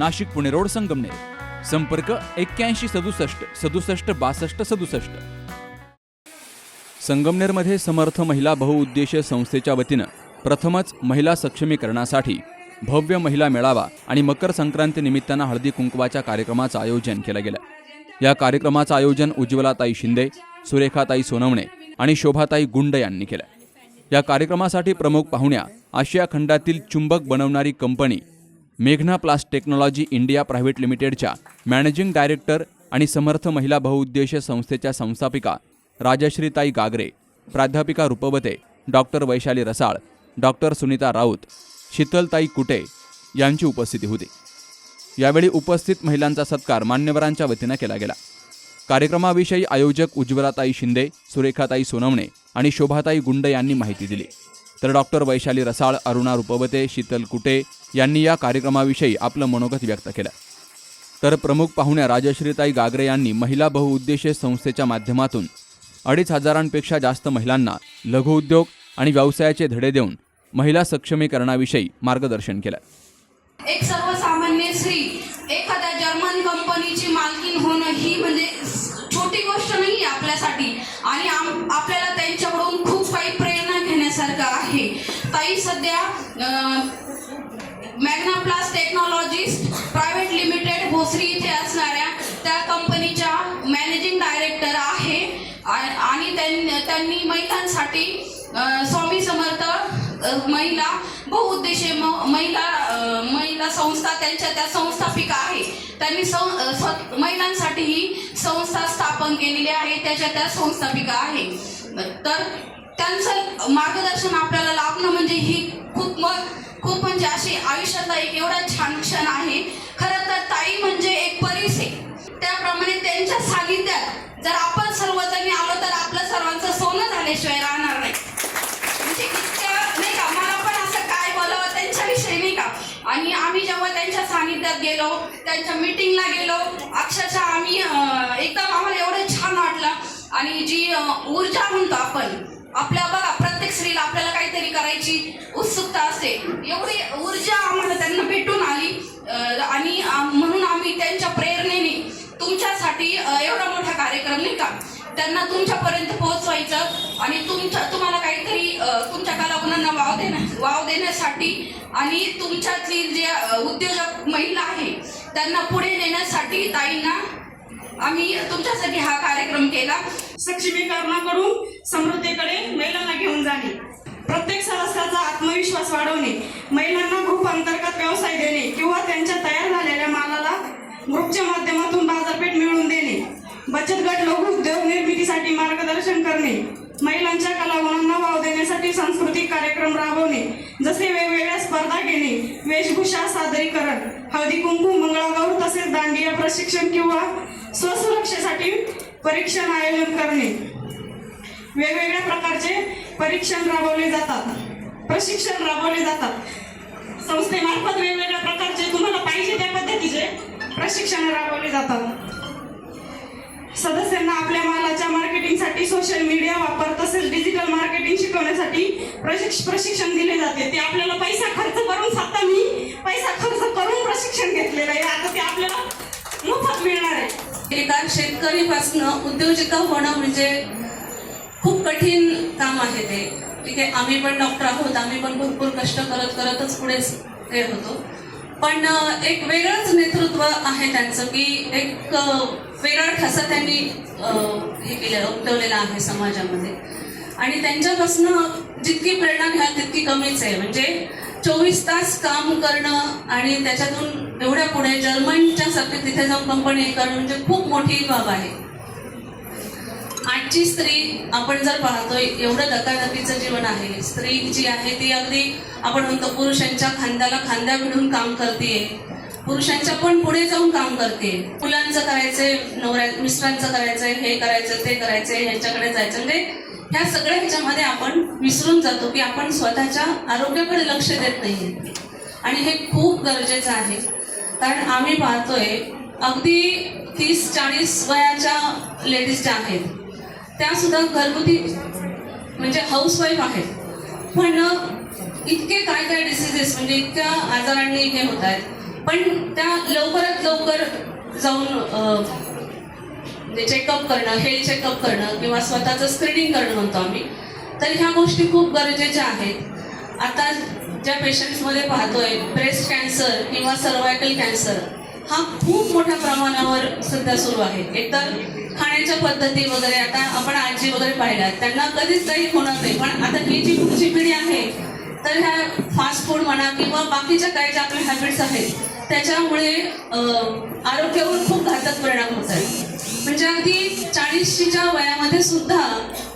Nashik Pune road Sangamner. संपर्क एक्क्याऐंशी सदुसष्ट सदुसष्ट बासष्ट सदुसष्ट. संगमनेरमध्ये समर्थ महिला बहुउद्देशीय संस्थेच्या वतीनं प्रथमच महिला सक्षमीकरणासाठी भव्य महिला मेळावा आणि मकर संक्रांती निमित्तानं हळदी कुंकवाच्या कार्यक्रमाचं आयोजन केलं गेलं. या कार्यक्रमाचं आयोजन उज्ज्वलाताई शिंदे सुरेखाताई सोनवणे आणि शोभाताई गुंड यांनी केलं. या कार्यक्रमासाठी प्रमुख पाहुण्या आशिया खंडातील चुंबक बनवणारी कंपनी मेघना प्लास्ट टेक्नॉलॉजी इंडिया प्रायव्हेट लिमिटेडच्या मॅनेजिंग डायरेक्टर आणि समर्थ महिला बहुउद्देशीय संस्थेच्या संस्थापिका राजश्रीताई गागरे प्राध्यापिका रूपवते डॉक्टर वैशाली रसाळ डॉक्टर सुनीता राऊत शीतलताई कुटे यांची उपस्थिती होती. यावेळी उपस्थित महिलांचा सत्कार मान्यवरांच्या वतीनं केला गेला. कार्यक्रमाविषयी आयोजक उज्ज्वलाताई शिंदे सुरेखाताई सोनवणे आणि शोभाताई गुंड यांनी माहिती दिली. तर डॉक्टर वैशाली रसाळ अरुणा रूपवते शीतल कुटे यांनी या कार्यक्रमाविषयी आपलं मनोगत व्यक्त केलं. तर प्रमुख पाहुण्या राजश्रीताई गागरे यांनी महिला बहुउद्देशीय संस्थेच्या माध्यमातून अडीच हजारांपेक्षा जास्त महिलांना लघुउद्योग आणि व्यवसायाचे धडे देऊन महिला सक्षमीकरणाविषयी मार्गदर्शन केलं. आहे. ताई सध्या Magna plast technologies private limited Bhosari इथे असणाऱ्या त्या कंपनीच्या मॅनेजिंग डायरेक्टर आहे. आणि त्यां- त्यांनी महिलांसाठी स्वामी समर्थ महिला बहुउद्देशीय म- महिला महिला संस्था त्यांच्या त्या संस्थापिका आहे. त्यांनी सं- महिलांसाठी ही संस्था स्थापन केलेली आहे त्याच्या त्या संस्थापिका आहे. तर त्यांचं मार्गदर्शन आपल्याला लाभणं म्हणजे ही खूप मग खूप म्हणजे अशी आयुष्यातला एक एवढा छान क्षण आहे. खरं तर ताई म्हणजे एक परीस आहे त्याप्रमाणे त्यांच्या सानिध्यात जर आपण सर्वजणी आलो तर आपलं सर्वांचं सोनं झाल्याशिवाय राहणार नाही. म्हणजे इतकं नाही का? मला पण असं काय बोलावं त्यांच्याविषयी नाही का? आणि आम्ही जेव्हा त्यांच्या सानिध्यात गेलो त्यांच्या मीटिंगला गेलो अक्षरशः आम्ही एकदम आम्हाला एवढं छान वाटलं. आणि जी ऊर्जा म्हणतो आपण आपल्या बघा प्रत्येक स्त्रीला आपल्याला काहीतरी करायची उत्सुकता असते. एवढी ऊर्जा आम्हाला त्यांना भेटून आली आणि म्हणून आम्ही त्यांच्या प्रेरणेने तुमच्यासाठी एवढा मोठा कार्यक्रम नाही का? त्यांना तुमच्यापर्यंत पोहोचवायचं आणि तुमच्या तुम्हाला काहीतरी तुमच्या कलागुणांना वाव देण्या वाव देण्यासाठी आणि तुमच्यातली जे उद्योजक महिला आहे त्यांना पुढे नेण्यासाठी ताईंना आम्ही तुमच्यासाठी हा कार्यक्रम केला. सक्षमीकरणाकडून समृद्धीकडे महिलांना घेऊन जाणे. प्रत्येक सदस्याचा आत्मविश्वास वाढवणे. महिलांना ग्रुप अंतर्गत व्यवसाय देणे किंवा त्यांच्या तयार झालेल्या मालाला ग्रुपच्या माध्यमातून बाजारपेठ मिळवून देणे. बचत गट लघु उद्योग निर्मितीसाठी मार्गदर्शन करणे. महिलांच्या कलागुणांना वाव देण्यासाठी सांस्कृतिक कार्यक्रम राबवणे जसे वेगवेगळ्या स्पर्धा घेणे वेशभूषा सादरीकरण हळदी कुंकू मंगळागौर तसेच दांडिया प्रशिक्षण किंवा स्वसुरक्षेसाठी परीक्षण आयोजन करणे. वेगवेगळ्या प्रकारचे परीक्षण राबवले जातात प्रशिक्षण राबवले जातात. संस्थेमार्फत वेगवेगळ्या प्रकारचे तुम्हाला पाहिजे त्या पद्धतीचे प्रशिक्षण राबवले जातात. सदस्यांना आपल्या मालाच्या मार्केटिंगसाठी सोशल मीडिया वापर तसेच डिजिटल मार्केटिंग शिकवण्यासाठी प्रशिक्ष प्रशिक्षण दिले जाते. ते आपल्याला पैसा खर्च करून स्वतः मी पैसा खर्च करून प्रशिक्षण घेतलेलं आहे. आता ते आपल्याला मोफत मिळणार आहे. एका शेतकरीपासनं उद्योजिका होणं म्हणजे खूप कठीण काम आहे ते. ठीक आहे आम्ही पण डॉक्टर आहोत आम्ही पण भरपूर कष्ट करत करतच पुढे हे होतो. पण एक वेगळंच नेतृत्व आहे त्यांचं की एक वेगळा ठसा त्यांनी हे केलं उमटवलेला आहे समाजामध्ये. आणि त्यांच्यापासनं जितकी प्रेरणा घ्याल तितकी कमीच आहे. म्हणजे चोवीस तास काम करणं आणि त्याच्यातून एवढ्या पुढे जर्मनच्या सारखी तिथे जाऊन कंपनी करणं म्हणजे खूप मोठी बाब आहे. आजची स्त्री आपण जर पाहतोय एवढं धकाधकीचं जीवन आहे. स्त्री जी आहे ती अगदी आपण म्हणतो पुरुषांच्या खांद्याला खांद्या भिडून काम करते पुरुषांच्या पण पुढे जाऊन काम करते. मुलांचं करायचंय नवऱ्या मिस्टरांचं करायचंय हे करायचं ते करायचंय ह्यांच्याकडे जायचं. म्हणजे ह्या सगळ्या ह्याच्यामध्ये आपण विसरून जातो की आपण स्वतःच्या आरोग्याकडे लक्ष देत नाहीये. आणि हे खूप गरजेचं आहे. कारण आम्ही पाहतोय अगदी तीस चाळीस वयाच्या लेडीज ज्या आहेत त्या सुद्धा घरगुती म्हणजे हाऊसवाईफ आहेत. पण इतके काय काय डिसिजेस म्हणजे इतक्या आजारांनी हे होत आहेत. पण त्या लवकरात लवकर जाऊन म्हणजे चेकअप करणं हेल्थ चेकअप करणं किंवा स्वतःचं स्क्रीनिंग करणं म्हणतो आम्ही. तर ह्या गोष्टी खूप गरजेच्या आहेत. आता ज्या पेशंट्समध्ये पाहतोय ब्रेस्ट कॅन्सर किंवा सर्वायकल कॅन्सर हा खूप मोठ्या प्रमाणावर सध्या सुरू आहे. एकतर खाण्याच्या पद्धती वगैरे आता आपण आजी वगैरे पाहिल्या त्यांना कधीच काही होणार नाही. पण आता ही जी पुढची पिढी आहे तर ह्या फास्ट फूड म्हणा किंवा बाकीच्या काही ज्या आपल्या हॅबिट्स आहेत त्याच्यामुळे आरोग्यावर खूप घातक परिणाम होत आहेत. म्हणजे अगदी चाळीसच्या वयामध्ये सुद्धा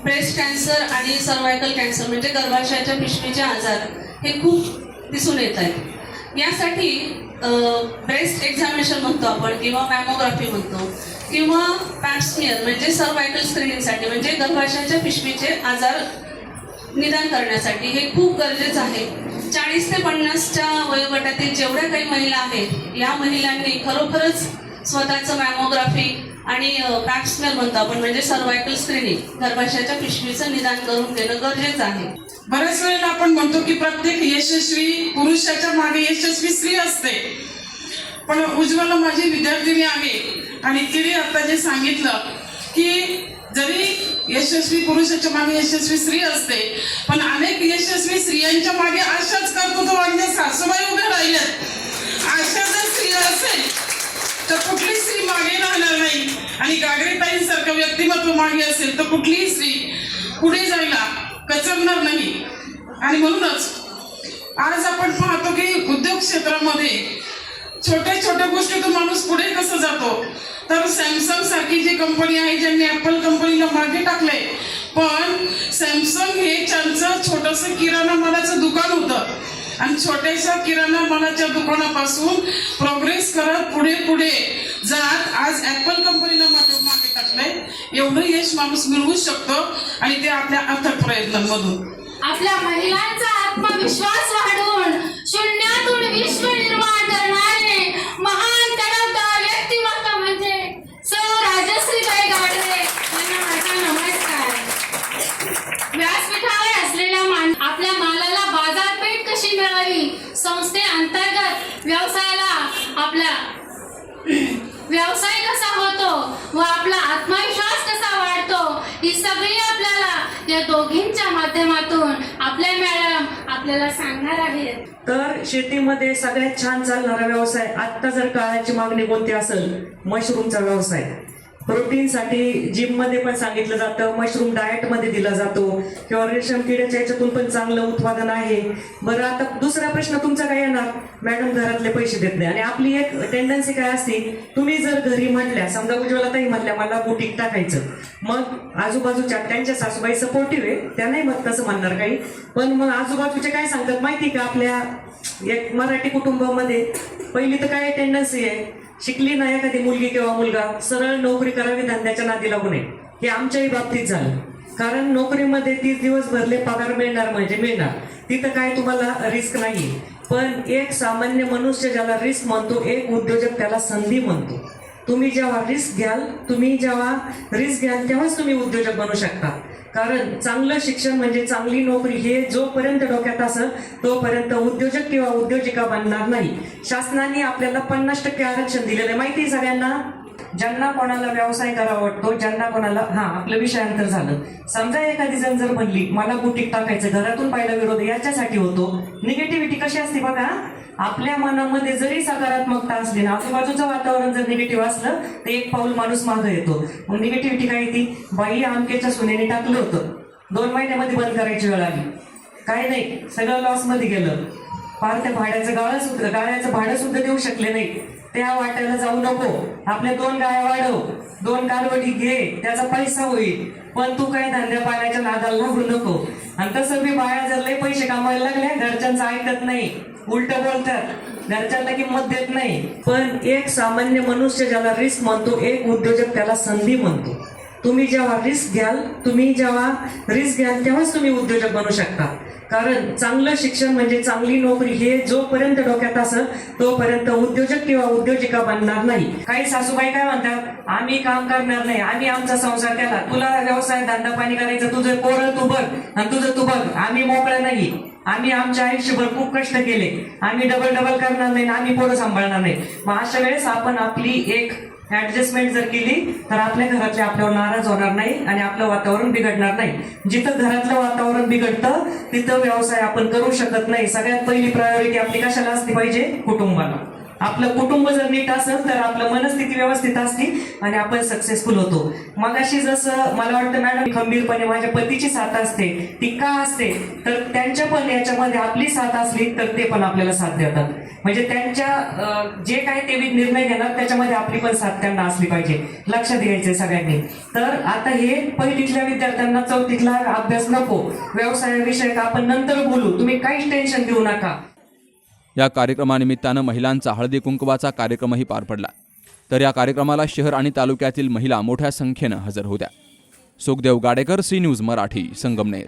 ब्रेस्ट कॅन्सर आणि सर्वायकल कॅन्सर म्हणजे गर्भाशयाच्या पिशवीचे आजार हे खूप दिसून येत आहेत. यासाठी ब्रेस्ट एक्झामिनेशन म्हणतो आपण किंवा मॅमोग्राफी म्हणतो किंवा पॅप्समियर म्हणजे सर्वायकल स्क्रीनिंगसाठी म्हणजे गर्भाशयाच्या पिशवीचे आजार निदान करण्यासाठी हे खूप गरजेचं आहे. चाळीस ते पन्नासच्या वयोगटातील जेवढ्या काही महिला आहेत या महिलांनी खरोखरच स्वतःचं मॅमोग्राफी आणि पॅप्समेअर म्हणतो आपण म्हणजे सर्वायकल स्क्रीनिंग गर्भाशयाच्या पिशवीचं निदान करून देणं गरजेचं आहे. बऱ्याच वेळेला आपण म्हणतो की प्रत्येक यशस्वी पुरुषाच्या मागे यशस्वी स्त्री असते. पण उज्ज्वला माझी विद्यार्थिनी आहे आणि तिने आता जे सांगितलं की जरी यशस्वी पुरुषाच्या मागे यशस्वी स्त्री असते पण अनेक यशस्वी स्त्रियांच्या मागे अशाच कर्तृत्ववान सासूबाई उभ्या राहिल्यात. अशा जर स्त्रिया असेल तर कुठली स्त्री मागे राहणार नाही. आणि गागरेताईंसारखं व्यक्तिमत्व मागे असेल तर कुठलीही स्त्री पुढे जायला कचरणार नाही. आणि म्हणूनच आज आपण पाहतो की उद्योग क्षेत्रामध्ये छोट्या छोट्या गोष्टीतून माणूस पुढे तर सॅमसंग सारखी जी कंपनी आहे ज्यांनी ॲपल कंपनीला मागे टाकले पण सॅमसंग हे त्यांचं छोटस किराणा मालाचं दुकान होतं. आणि छोट्याशा किराणा मालाच्या दुकानापासून प्रोग्रेस करत पुढे पुढे जात आज ऍपल कंपनीला मागे मागे टाकलंय. एवढं यश माणूस मिळवू शकतो आणि ते आपल्या अथक प्रयत्नांमधून आपल्या महिलांचा आत्मविश्वास वाढवून शून्यातून विश्व निर्माण करणार महान तडफदार व्यक्तिमत्व म्हणजे सौ राजश्रीबाई गाडवे यांना माझा नमस्कार व्यासपीठावर असलेल्या मान आपल्या मालाला बाजारपेठ कशी मिळावी संस्थेअंतर्गत व्यवसायाला आपला व्यवसाय कसा होतो व आपला आत्मविश्वास कसा वाढतो ही सगळी आपल्याला या दोघींच्या माध्यमातून आपल्या मॅडम आपल्याला सांगणार आहेत. तर शेतीमध्ये सगळ्यात छान चालणारा व्यवसाय आत्ता जर काळाची मागणी कोणती असेल मशरूमचा व्यवसाय. प्रोटीनसाठी जिममध्ये पण सांगितलं जातं मशरूम डाएटमध्ये दिला जातो किंवा रेशम किड्याच्या याच्यातून पण चांगलं उत्पादन आहे. बरं आता दुसरा प्रश्न तुमचा काय येणार? मॅडम घरातले पैसे देत नाही. आणि आपली एक टेंडन्सी काय असते? तुम्ही जर घरी म्हटल्या समजा उज्ज्वला ताई म्हटल्या मला बुटीक टाकायचं. मग आजूबाजूच्या त्यांच्या सासूबाई सपोर्टिव्ह आहे. त्या नाही मग तसं म्हणणार काही. पण मग आजूबाजूचे काय सांगतात? माहिती का आपल्या एक मराठी कुटुंबामध्ये? पहिली तर काय टेंडन्सी आहे? शिकली नाही एखादी मुलगी किंवा मुलगा सरळ नोकरी करावी धंद्याच्या नादी लागू नये. हे आमच्याही बाबतीत झालं. कारण नोकरीमध्ये तीस दिवस भरले पगार मिळणार म्हणजे मिळणार. तिथं काय तुम्हाला रिस्क नाही पण एक सामान्य मनुष्य ज्याला रिस्क म्हणतो एक उद्योजक त्याला संधी म्हणतो. तुम्ही जेव्हा रिस्क घ्याल तुम्ही जेव्हा रिस्क घ्याल तेव्हाच तुम्ही उद्योजक बनू शकता. कारण चांगलं शिक्षण म्हणजे चांगली नोकरी हे जोपर्यंत डोक्यात असेल तोपर्यंत उद्योजक किंवा उद्योजिका बनणार नाही. शासनाने आपल्याला पन्नास टक्के आरक्षण दिलेलं आहे. माहिती आहे सगळ्यांना? ज्यांना कोणाला व्यवसाय करावा वाटतो ज्यांना कोणाला हा आपलं विषयांतर झालं. समजा एखादी जण जर म्हणली मला बुटीक टाकायचं घरातून पाहिला विरोध याच्यासाठी होतो. निगेटिव्हिटी कशी असते बघा आपल्या मनामध्ये जरी सकारात्मकता असली ना आजूबाजूचं वातावरण जर निगेटिव्ह असलं तर एक पाऊल माणूस मागं येतो. मग निगेटिव्हिटी काय ती बाई आमकेच्या सुनेने टाकलं होतं. दोन महिन्यामध्ये बंद करायची वेळ आली. काय नाही सगळं लॉसमध्ये गेलं. फार त्या भाड्याचं गाळं सुद्धा गाळ्याचं भाडं सुद्धा देऊ शकले नाही. त्या वाट्याला जाऊ नको. आपल्या दोन गाया वाढव. दोन कालवटी घे. त्याचा पैसा होईल. पण तू काही धंद्या पाण्याच्या नादाला लागू नको. आणि तसं मी बाया जर लय पैसे कमायला लागल्या घरच्यांचं ऐकत नाही. उलट बोलतात. घरच्यांना किंमत देत नाही. पण एक सामान्य मनुष्य ज्याला रिस्क म्हणतो एक उद्योजक त्याला संधी म्हणतो. तुम्ही जेव्हा रिस्क घ्याल तुम्ही जेव्हा रिस्क घ्याल तेव्हाच तुम्ही उद्योजक बनू शकता. कारण चांगलं शिक्षण म्हणजे चांगली नोकरी हे जोपर्यंत डोक्यात असेल तोपर्यंत उद्योजक किंवा उद्योजिका बनणार नाही. काही सासूबाई काय म्हणतात? आम्ही काम करणार नाही. आम्ही आमचा संसार केला. तुला व्यवसाय धंदा पाणी करायचं. तुझं पोरं तू बघ. आणि तुझं तू बघ आम्ही मोकळं नाही. आम्ही आमच्या आयुष्यभर खूप कष्ट केले. आम्ही डबल डबल करणार नाही आणि आम्ही पोरं सांभाळणार नाही. मग अशा वेळेस आपण आपली एक ऍडजस्टमेंट जर केली तर आपल्या घरातले आपल्यावर नाराज होणार नाही आणि आपलं वातावरण बिघडणार नाही. जिथं घरातलं वातावरण बिघडतं तिथं व्यवसाय आपण करू शकत नाही. सगळ्यात पहिली प्रायोरिटी आपली कशाला असली पाहिजे? कुटुंबाला. आपलं कुटुंब जर नीट असेल तर आपलं मनस्थिती व्यवस्थित असते आणि आपण सक्सेसफुल होतो. मगाशी जसं मला वाटतं मॅडम खंबीरपणे माझ्या पतीची साथ असते ती का असते? तर त्यांच्या पण याच्यामध्ये आपली साथ असली तर ते पण आपल्याला साथ देतात. म्हणजे त्यांच्या जे काय ते निर्णय घेणार त्याच्यामध्ये आपली पण साथ त्यांना असली पाहिजे. लक्ष द्यायचे सगळ्यांनी. तर आता हे पहिलीतल्या विद्यार्थ्यांना चौथीतला अभ्यास नको. व्यवसायाविषयक आपण नंतर बोलू. तुम्ही काहीच टेन्शन देऊ नका. या कार्यक्रमानिमित्तानं महिलांचा हळदी कुंकवाचा कार्यक्रमही पार पडला. तर या कार्यक्रमाला शहर आणि तालुक्यातील महिला मोठ्या संख्येनं हजर होत्या. Sukhdev Gadekar C news Marathi Sangamner.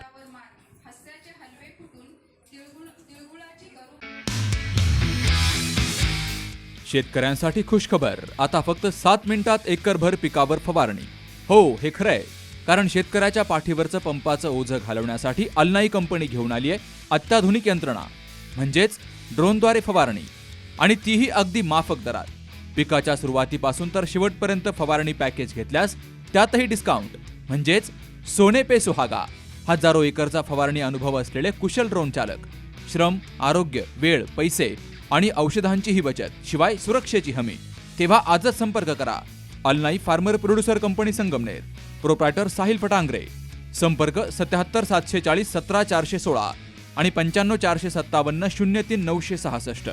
शेतकऱ्यांसाठी खुशखबर. आता फक्त सात मिनिटात एकरभर पिकावर फवारणी. हो हे खरं आहे. कारण शेतकऱ्याच्या पाठीवरचं पंपाचं ओझं घालवण्यासाठी अल्नाई कंपनी घेऊन आली आहे अत्याधुनिक यंत्रणा. म्हणजेच ड्रोनद्वारे फवारणी. आणि तीही अगदी माफक दरात. पिकाच्या सुरुवातीपासून तर शेवटपर्यंत फवारणी पॅकेज घेतल्यास त्यातही डिस्काउंट म्हणजेच सोने पे सुहागा हजारो एकरचा फवारणी अनुभव असलेले कुशल ड्रोन चालक. श्रम आरोग्य वेळ पैसे आणि औषधांचीही बचत शिवाय सुरक्षेची हमी. तेव्हा आजच संपर्क करा. अलनाई farmer producer company Sangamner. Proprietor Sahil Phatangare संपर्क सत्याहत्तर सातशे चाळीस सतरा चारशे सोळा. आणि पंच्याण्णव चारशे सत्तावन्न शून्य तीन नऊशे सहासष्ट.